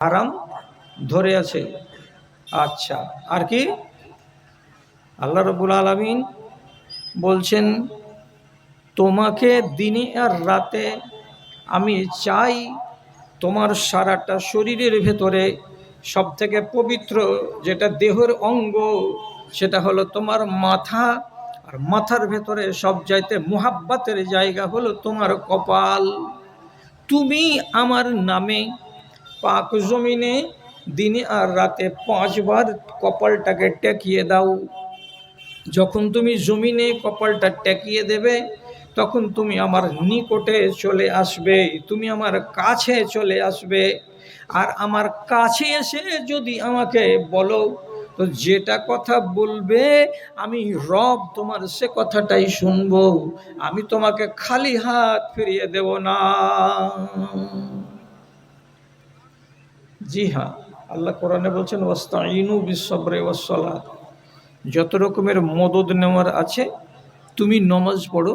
হারাম ধরে আছে। আচ্ছা আর কি? আল্লাহ রবুল আলমিন বলছেন, তোমাকে দিনে আর রাতে আমি চাই তোমার সারাটা শরীরের ভেতরে। সব থেকে পবিত্র যেটা দেহের অঙ্গ, সেটা হলো তোমার মাথা। আর মাথার ভেতরে সব চাইতে মোহাব্বাতের জায়গা হলো তোমার কপাল। তুমি আমার নামে পাক জমিনে দিনে আর রাতে পাঁচবার কপালটাকে টেকিয়ে দাও। যখন তুমি জমিনে কপালটা টেকিয়ে দেবে, তখন তুমি আমার নিকটে চলে আসবে, তুমি আমার কাছে চলে আসবে। আর আমার কাছে এসে যদি আমাকে বলো, তো যেটা কথা বলবে, আমি রব তোমার সে কথাটাই শুনব। আমি তোমাকে খালি হাত ফিরিয়ে দেব না। জি হ্যাঁ আল্লাহ কোরআনে বলছেন ওয়াস্তাইনু বিশ্বরে ওয়াসলাত যত রকমের মদত নেওয়ার আছে, তুমি নমাজ পড়ো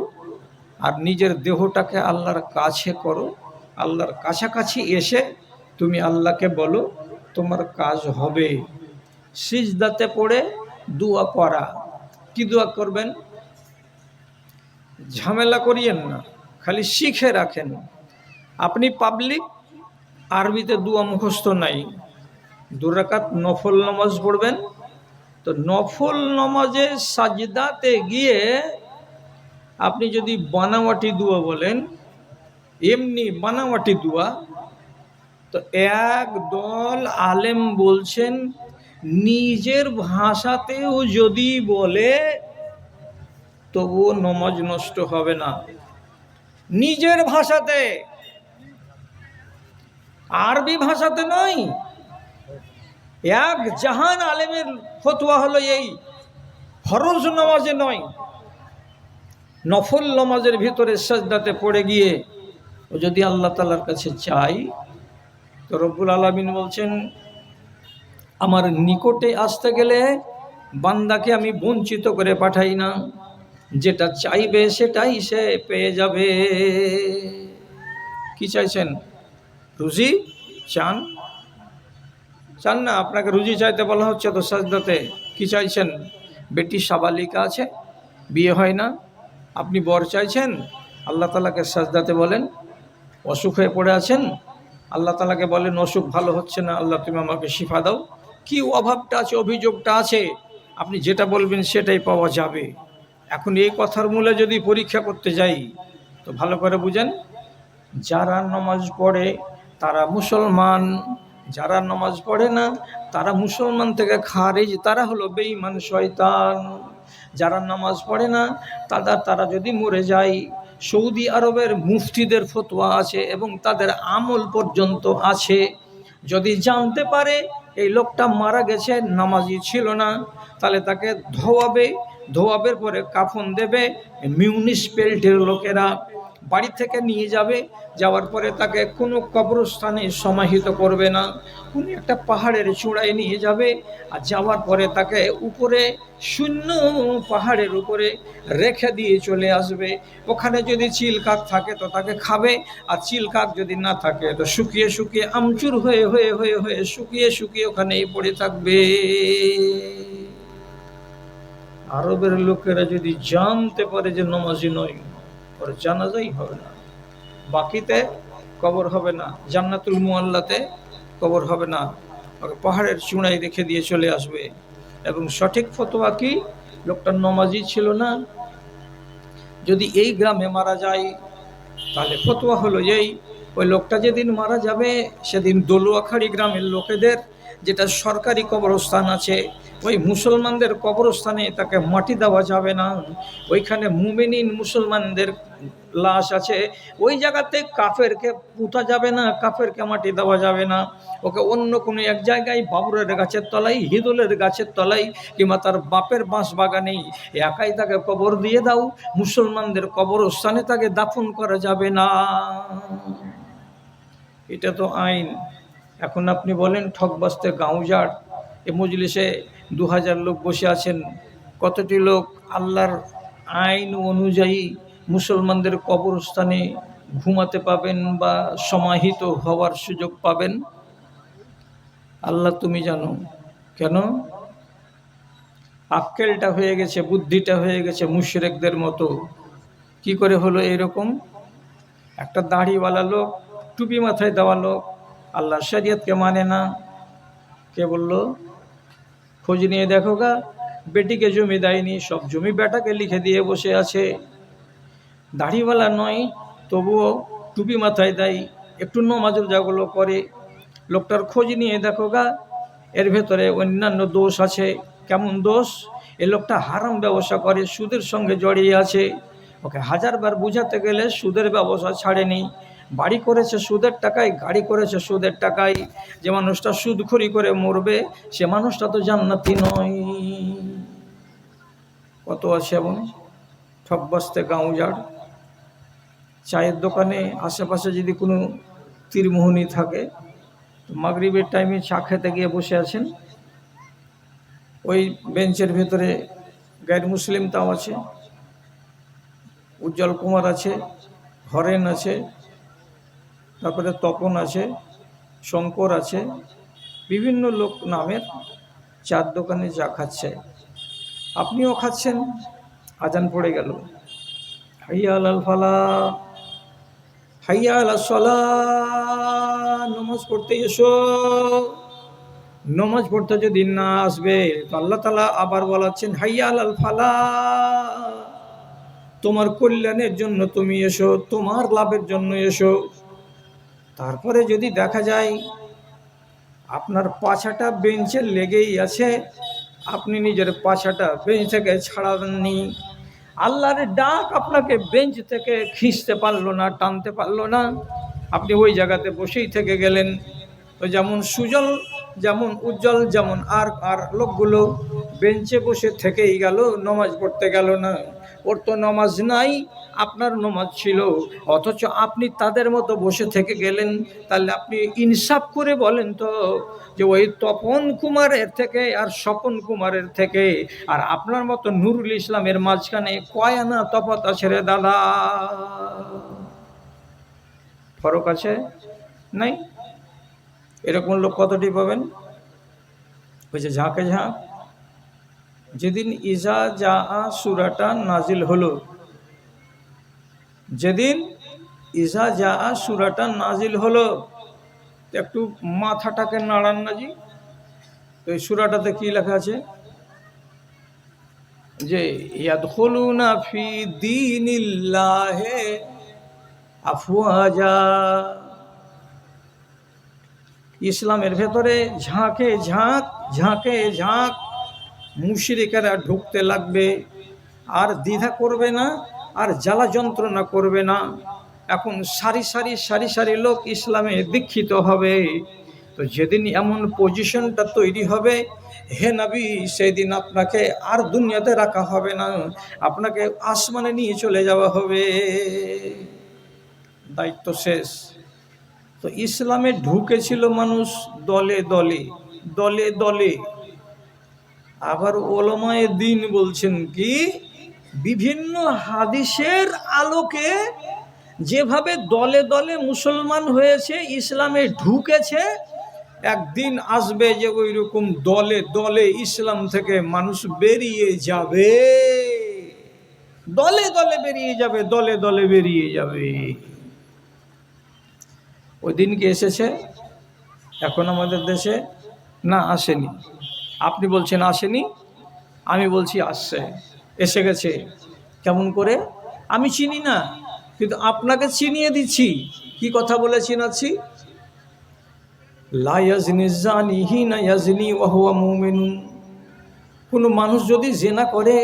আর নিজের দেহটাকে আল্লাহর কাছে করো। আল্লাহর কাছাকাছি এসে তুমি আল্লাহকে বলো, তোমার কাজ হবে। সিজদাতে পড়ে দোয়া করা কি দোয়া করবেন? ঝামেলা করিয়েন না, খালি শিখে রাখেন। আপনি পাবলিক আরবিতে দুয়া মুখস্থ নাই। দুরাকাত নফল নামাজ পড়বেন। তো নফল নামাজে সাজদাতে গিয়ে আপনি যদি বানাওয়াটি দুয়া বলেন, এমনি বানাওয়াটি দুয়া, তো এক দল আলেম বলছেন, নিজের ভাষাতেও যদি বলে, তবুও নমাজ নষ্ট হবে না। নিজের ভাষাতে আরবি ভাষাতে নয়। এক জাহান আলেমের ফতুয়া হলো এই ফরজ নামাজে নয়। নফল নামাজের ভিতরে সাজদাতে পড়ে গিয়ে ও যদি আল্লাহ তালার কাছে চাই তো রব্বুল আলমিন বলছেন, আমার নিকটে আসতে গেলে বান্দাকে আমি বঞ্চিত করে পাঠাই না। যেটা চাইবে সেটাই সে পেয়ে যাবে। কি চাইছেন? রুজি চান? চান না, আপনাকে রুজি চাইতে বলা হচ্ছে তো সাজদাতে কি চাইছেন? বেটি সাবালিকা আছে, বিয়ে হয় না, আপনি বর চাইছেন? আল্লাহ তালাকে সাজদাতে বলেন, অসুখ হয়ে পড়ে আছেন? আল্লাহ তালাকে বলেন, অসুখ ভালো হচ্ছে না, আল্লাহ তুমি আমাকে শিফা দাও। কি অভাবটা আছে, অভিযোগটা আছে? আপনি যেটা বলবেন সেটাই পাওয়া যাবে। এখন এই কথার মূলে যদি পরীক্ষা করতে যাই, তো ভালো করে বুঝেন, যারা নমাজ পড়ে তারা মুসলমান, যারা নমাজ পড়ে না, তারা মুসলমান থেকে খারেজ, তারা হলো বেঈমান শয়তান। যারা নামাজ পড়ে না তারা তারা যদি মরে যায়, সৌদি আরবের মুফতিদের ফতোয়া আছে এবং তাদের আমল পর্যন্ত আছে। যদি জানতে পারে, এই লোকটা মারা গেছে, নামাজি ছিল না, তাহলে তাকে ধোয়াবে, ধোয়াবের পরে কাফন দেবে, মিউনিসিপ্যালিটির লোকেরা বাড়ি থেকে নিয়ে যাবে, যাওয়ার পরে তাকে কোনো কবরস্থানে সমাহিত করবে না। কোনো একটা পাহাড়ের চূড়ায় নিয়ে যাবে আর যাওয়ার পরে তাকে উপরে শূন্য পাহাড়ের উপরে রেখে দিয়ে চলে আসবে। ওখানে যদি চিল কাক থাকে তো তাকে খাবে আর চিল কাক যদি না থাকে তো শুকিয়ে শুকিয়ে আমচুর হয়ে হয়ে হয়ে হয়ে শুকিয়ে শুকিয়ে ওখানেই পড়ে থাকবে। আরবের লোকেরা যদি জানতে পারে যে নমাজি নয় ওর জানাজাই হবে না। বাকিতে কবর হবে না। জান্নাতুল মুয়াল্লাতে কবর হবে না। ওকে পাহাড়ের চূড়ায় রেখে দিয়ে চলে আসবে। এবং সঠিক ফতোয়া কি? লোকটা নমাজি ছিল না। যদি এই গ্রামে মারা যায়, তাহলে ফতোয়া হলো এই ওই লোকটা যেদিন মারা যাবে, সেদিন দলুয়াখাড়ি গ্রামের লোকেদের, যেটা সরকারি কবরস্থান আছে ওই মুসলমানদের কবরস্থানে তাকে মাটি দেওয়া যাবে না। ওইখানে মুমিনিন মুসলমানদের লাশ আছে। ওই জায়গাতে কাফেরকে পুঁতা যাবে না, কাফেরকে মাটি দেওয়া যাবে না। ওকে অন্য কোনো এক জায়গায় বাবুরের গাছের তলায়, হিদুলের গাছের তলায় কিংবা তার বাপের বাঁশ বাগানেই একাই তাকে কবর দিয়ে দাও। মুসলমানদের কবরস্থানে তাকে দাফন করা যাবে না। এটা তো আইন। এখন আপনি বলেন ঠকবাস্তে গাঁওজার এ মজলিসে দু হাজার লোক বসে আছেন। কতটি লোক আল্লাহর আইন অনুযায়ী মুসলমানদের কবরস্থানে ঘুমাতে পাবেন বা সমাহিত হওয়ার সুযোগ পাবেন? আল্লাহ তুমি জানো। কেন? আক্কেলটা হয়ে গেছে, বুদ্ধিটা হয়ে গেছে মুশরেকদের মতো। কি করে হলো এরকম? একটা দাড়িওয়ালা লোক, টুপি মাথায় দেওয়া লোক, আল্লাহ শরিয়তকে মানে না। কে বলল? খোঁজ নিয়ে দেখো গা, বেটিকে জমি দেয়নি, সব জমি বেটাকে লিখে দিয়ে বসে আছে। দাড়িওয়ালা নয়, তবুও টুপি মাথায় দেয়, একটু নমাজ যাগুলো করে। লোকটার খোঁজ নিয়ে দেখো গা, এর ভেতরে অন্যান্য দোষ আছে। কেমন দোষ? এ লোকটা হারাম ব্যবসা করে, সুদের সঙ্গে জড়িয়ে আছে। ওকে হাজারবার বুঝাতে গেলে সুদের ব্যবসা ছাড়েনি। বাড়ি করেছে সুদের টাকায়, গাড়ি করেছে সুদের টাকায়। যে মানুষটা সুদখড়ি করে মরবে, সে মানুষটা তো জান্নাতি নয়। কত আছে এমন? ঠক বসতে গাঁও যার চায়ের দোকানে আশেপাশে যদি কোনো তীরমোহনী থাকে মাগরিবের টাইমে চা খেতে গিয়ে বসে আছেন। ওই বেঞ্চের ভেতরে গাইড মুসলিম তাও আছে, উজ্জ্বল কুমার আছে, হরেন আছে তারপরে তপন আছে, শঙ্কর আছে, বিভিন্ন লোক নামের চার দোকানে চা খাচ্ছে। আপনিও খাচ্ছেন, আজান পড়ে গেল। হাইয়া আল ফালা হাইয়া আল সলা নমাজ পড়তে এসো। নমাজ পড়তে যদি না আসবে, তো আল্লাহ তালা আবার বলাচ্ছেন হাইয়া আল ফালা, তোমার কল্যাণের জন্য তুমি এসো, তোমার লাভের জন্য এসো। তারপরে যদি দেখা যায় আপনার পাছাটা বেঞ্চে লেগেই আছে, আপনি নিজের পাছাটা বেঞ্চ থেকে ছাড়াননি। আল্লাহর ডাক আপনাকে বেঞ্চ থেকে খিঁচতে পারল না, টানতে পারল না। আপনি ওই জায়গাতে বসেই থেকে গেলেন। তো যেমন সুজল যেমন উজ্জ্বল যেমন আর আর লোকগুলো বেঞ্চে বসে থেকেই গেল, নমাজ পড়তে গেল না। ওর তো নমাজ নাই, আপনার নমাজ ছিল। অথচ আপনি তাদের মতো বসে থেকে গেলেন, তাহলে আপনি ইনসাফ করে বলেন তো যে ওই তপন কুমারের থেকে আর স্বপন কুমারের থেকে। আর আপনার মতো নুরুল ইসলামের মাঝখানে কয় আনা তফাত আছে রে দাদা। ফরক আছে? নাই? এরকম লোক কতটি পাবেন? বলছে ঝাঁকে ঝাঁক। যেদিন ইজা যা সুরাটা নাজিল হলো, যেদিন ইজা যা সুরাটা নাজিল হলো একটু মাথাটাকে নাড়ান না জি। তো এই সুরাটাতে কি লেখা আছে? যে, ইয়াদখুলুনা ফি দীনিল্লাহে আফওয়াজা। ইসলামের ভেতরে ঝাঁকে ঝাঁক ঝাঁকে ঝাঁক মুশরিকেরা ঢুকতে লাগবে। আর দ্বিধা করবে না, আর জ্বালা যন্ত্রণা করবে না। এখন সারি সারি সারি সারি লোক ইসলামে দীক্ষিত হবে। তো যেদিন এমন পজিশনটা তৈরি হবে, হে নবী, সেদিন আপনাকে আর দুনিয়াতে রাখা হবে না। আপনাকে আসমানে নিয়ে চলে যাওয়া হবে। দায়িত্ব শেষ। তো ইসলামে ঢুকেছিল মানুষ দলে দলে দলে দলে। আবার ওলমায় দিন বলছেন কি, বিভিন্ন হাদিসের আলোকে যেভাবে দলে দলে মুসলমান হয়েছে, ইসলামে ঢুকেছে, একদিন আসবে যে ওই রকম দলে দলে ইসলাম থেকে মানুষ বেরিয়ে যাবে। দলে দলে বেরিয়ে যাবে, দলে দলে বেরিয়ে যাবে। ওই দিন কি এসেছে। এখন আমাদের দেশে না আসেনি। আপনি বলছেন আসেনি, আমি বলছি আসছে। এসে গেছে। কেমন করে? আমি চিনি না, কিন্তু আপনাকে চিনিয়ে দিচ্ছি। কি কথা বলে চিনাচ্ছি কোনো মানুষ যদি জেনা করে,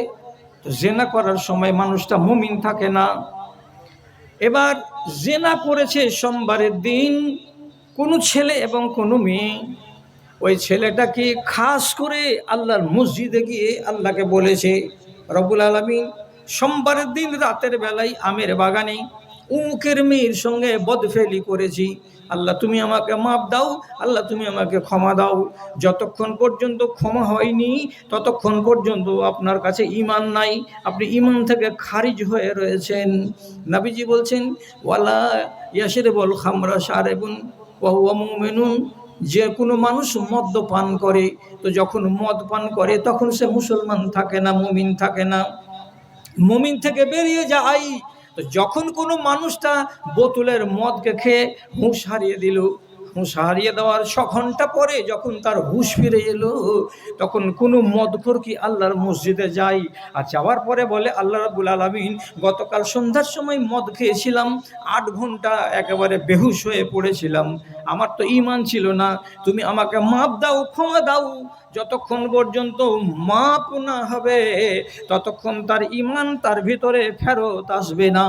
তো জেনা করার সময় মানুষটা মুমিন থাকে না। এবার জেনা করেছে সোমবারের দিন কোনো ছেলে এবং কোনো মেয়ে। ওই ছেলেটাকে খাস করে আল্লাহর মসজিদে গিয়ে আল্লাহকে বলেছে রবুল আলমিন, সোমবারের দিন রাতের বেলায় আমের বাগানে উমুকের মেয়ের সঙ্গে বদফেলি করেছি। আল্লাহ তুমি আমাকে মাপ দাও, আল্লাহ তুমি আমাকে ক্ষমা দাও। যতক্ষণ পর্যন্ত ক্ষমা হয়নি, ততক্ষণ পর্যন্ত আপনার কাছে ইমান নাই। আপনি ইমান থেকে খারিজ হয়ে রয়েছেন। নাবিজি বলছেন, ওয়ালা ইয়াসির বল খামরা সারেবুন ওয়াহুয়া মুমিনুন। যে কোনো মানুষ মদ্য পান করে, তো যখন মদ পান করে, তখন সে মুসলমান থাকে না, মুমিন থাকে না। মুমিন থেকে বেরিয়ে যায় তো যখন কোনো মানুষটা বোতলের মদকে খেয়ে হুঁশ হারিয়ে দিল, হুঁশ হারিয়ে দেওয়ার ছ ঘণ্টা পরে যখন তার হুঁশ ফিরে এলো, তখন কোনো মদখোর কি আল্লাহর মসজিদে যায় আর যাওয়ার পরে বলে, আল্লাহ রাবুল আলমিন, গতকাল সন্ধ্যার সময় মদ খেয়েছিলাম, আট ঘণ্টা একেবারে বেহুশ হয়ে পড়েছিলাম। আমার তো ইমান ছিল না। তুমি আমাকে মাপ দাও, ক্ষমা দাও যতক্ষণ পর্যন্ত মাপ না হবে, ততক্ষণ তার ইমান তার ভিতরে ফেরত আসবে না।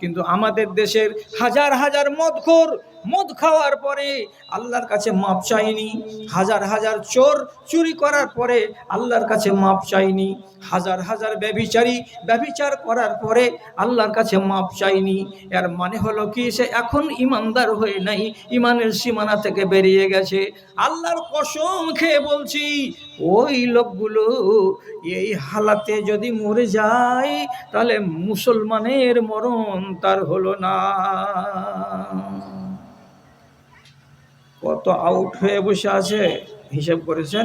কিন্তু আমাদের দেশের হাজার হাজার মদখোর, মদ খাওয়ার পরে আল্লাহর কাছে মাপ চাইনি। হাজার হাজার চোর চুরি করার পরে আল্লাহর কাছে মাপ চাইনি। হাজার হাজার ব্যভিচারী ব্যভিচার করার পরে আল্লাহর কাছে মাপ চাইনি। এর মানে হলো কি? সে এখন ইমানদার হয়ে নাই ইমানের সীমানা থেকে বেরিয়ে গেছে। আল্লাহর কসম খেয়ে বলছি ওই লোকগুলো এই হালাতে যদি মরে যায়, তাহলে মুসলমানের মরণ তার হলো না। কত আউট হয়ে বসে আছে, হিসেব করেছেন?